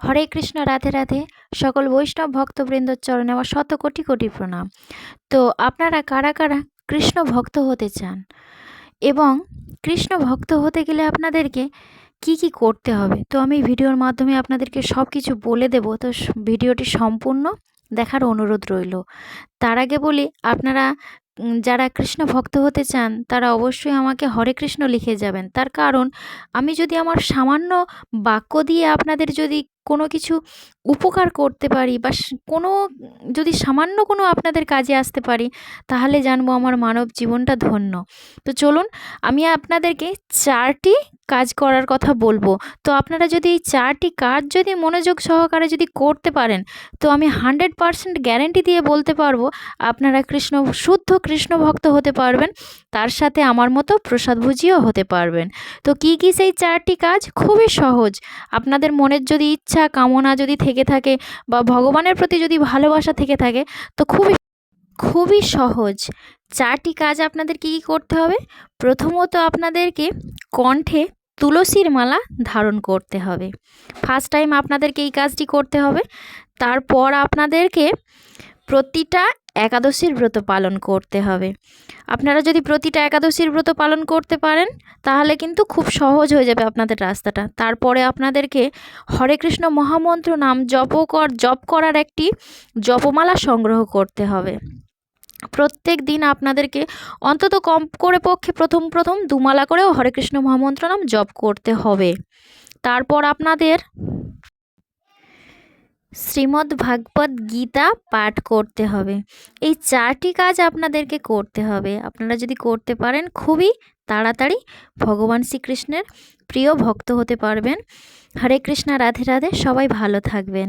হরে কৃষ্ণ, রাধে রাধে। সকল বৈষ্ণব ভক্তবৃন্দর চরণে আমার শত কোটি কোটি প্রণাম। তো আপনারা কারা কারা কৃষ্ণ ভক্ত হতে চান? এবং কৃষ্ণ ভক্ত হতে গেলে আপনাদেরকে কি কি করতে হবে? তো আমি ভিডিওর মাধ্যমে আপনাদেরকে সব কিছু বলে দেব। তো ভিডিওটি সম্পূর্ণ দেখার অনুরোধ রইল। তার আগে বলি, আপনারা যারা কৃষ্ণ ভক্ত হতে চান, তারা অবশ্যই আমাকে হরে কৃষ্ণ লিখে যাবেন। তার কারণ, আমি যদি আমার সামান্য বাক্য দিয়ে আপনাদের যদি কোনো কিছু উপকার করতে পারি বা কোনো, যদি সামান্য কোনো আপনাদের কাজে আসতে পারি, তাহলে জানব আমার মানব জীবনটা ধন্য। তো চলুন, আমি আপনাদেরকে চারটি কাজ করার কথা বলব। তো আপনারা যদি এই চারটি কাজ যদি মনোযোগ সহকারে যদি করতে পারেন, তো আমি হান্ড্রেড পারসেন্ট গ্যারেন্টি দিয়ে বলতে পারব, আপনারা কৃষ্ণ, শুদ্ধ কৃষ্ণ ভক্ত হতে পারবেন, তার সাথে আমার মতো প্রসাদভুজিও হতে পারবেন। তো কি কি সেই চারটি কাজ? খুবই সহজ। আপনাদের মনের যদি ইচ্ছা, কামনা যদি থেকে থাকে বা ভগবানের প্রতি যদি ভালোবাসা থেকে থাকে, তো খুবই খুবই সহজ। চারটি কাজ আপনাদের কী কী করতে হবে? প্রথমত আপনাদেরকে কণ্ঠে তুলসীর মালা ধারণ করতে হবে। ফার্স্ট টাইম আপনাদেরকে এই কাজটি করতে হবে। তারপর আপনাদেরকে প্রতিটা একাদশীর ব্রত পালন করতে হবে। আপনারা যদি প্রতিটা একাদশীর ব্রত পালন করতে পারেন, তাহলে কিন্তু খুব সহজ হয়ে যাবে আপনাদের রাস্তাটা। তারপরে আপনাদেরকে হরে কৃষ্ণ মহামন্ত্র নাম জপ কর জপ করার একটি জপমালা সংগ্রহ করতে হবে। প্রত্যেক দিন আপনাদেরকে অন্তত কম করে পক্ষে প্রথম প্রথম দুমালা করেও হরে কৃষ্ণ মহামন্ত্র নাম জপ করতে হবে। তারপর আপনাদের শ্রীমদ্ ভাগবত গীতা পাঠ করতে হবে। এই চারটি কাজ আপনাদেরকে করতে হবে। আপনারা যদি করতে পারেন, খুবই তাড়াতাড়ি ভগবান শ্রীকৃষ্ণের প্রিয় ভক্ত হতে পারবেন। হরে কৃষ্ণা, রাধে রাধে, সবাই ভালো থাকবেন।